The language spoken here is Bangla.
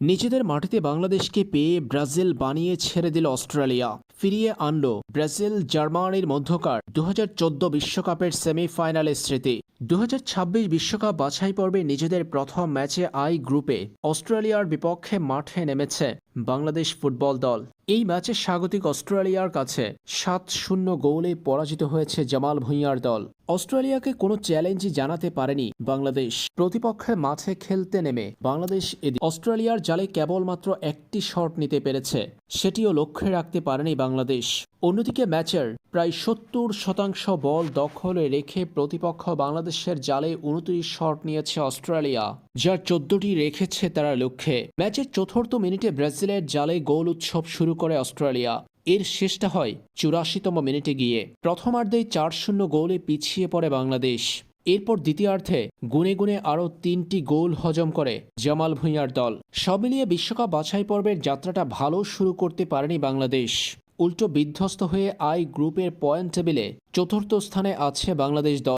নিজেদের মাটিতে বাংলাদেশকে পেয়ে ব্রাজিল বানিয়ে ছেড়ে দিল অস্ট্রেলিয়া। ফিরিয়ে আনল ব্রাজিল জার্মানির মধ্যকার দু বিশ্বকাপের সেমিফাইনালের স্মৃতি। দু বিশ্বকাপ বাছাই পর্বে নিজেদের প্রথম ম্যাচে আই গ্রুপে অস্ট্রেলিয়ার বিপক্ষে মাঠে নেমেছে বাংলাদেশ ফুটবল দল। এই ম্যাচে স্বাগতিক অস্ট্রেলিয়ার কাছে সাত শূন্য গোলে পরাজিত হয়েছে জামাল ভুঁইয়ার দল। অস্ট্রেলিয়াকে কোনো চ্যালেঞ্জই জানাতে পারেনি বাংলাদেশ। প্রতিপক্ষের মাঠে খেলতে নেমে বাংলাদেশ এদিন অস্ট্রেলিয়ার জালে কেবলমাত্র একটি শট নিতে পেরেছে। সেটিও লক্ষ্যে রাখতে পারেনি বাংলাদেশ। অন্যদিকে ম্যাচের প্রায় সত্তর শতাংশ বল দখলে রেখে প্রতিপক্ষ বাংলাদেশের জালে উনত্রিশ শট নিয়েছে অস্ট্রেলিয়া, যার চোদ্দটি রেখেছে তারা লক্ষ্যে। ম্যাচের চতুর্থ মিনিটে ব্রাজিলের জালে গোল উৎসব শুরু করে অস্ট্রেলিয়া। এর শেষটা হয় চুরাশিতম মিনিটে গিয়ে। প্রথমার্ধেই চার শূন্য গোলে পিছিয়ে পড়ে বাংলাদেশ। এরপর দ্বিতীয়ার্ধে গুনে গুনে আরও তিনটি গোল হজম করে জামাল ভুঁইয়ার দল। সব মিলিয়ে বিশ্বকাপ বাছাই পর্বের যাত্রাটা ভালো শুরু করতে পারেনি বাংলাদেশ। উল্টো বিধ্বস্ত হয়ে আই গ্রুপের পয়েন্ট টেবিলে চতুর্থ স্থানে আছে বাংলাদেশ দল।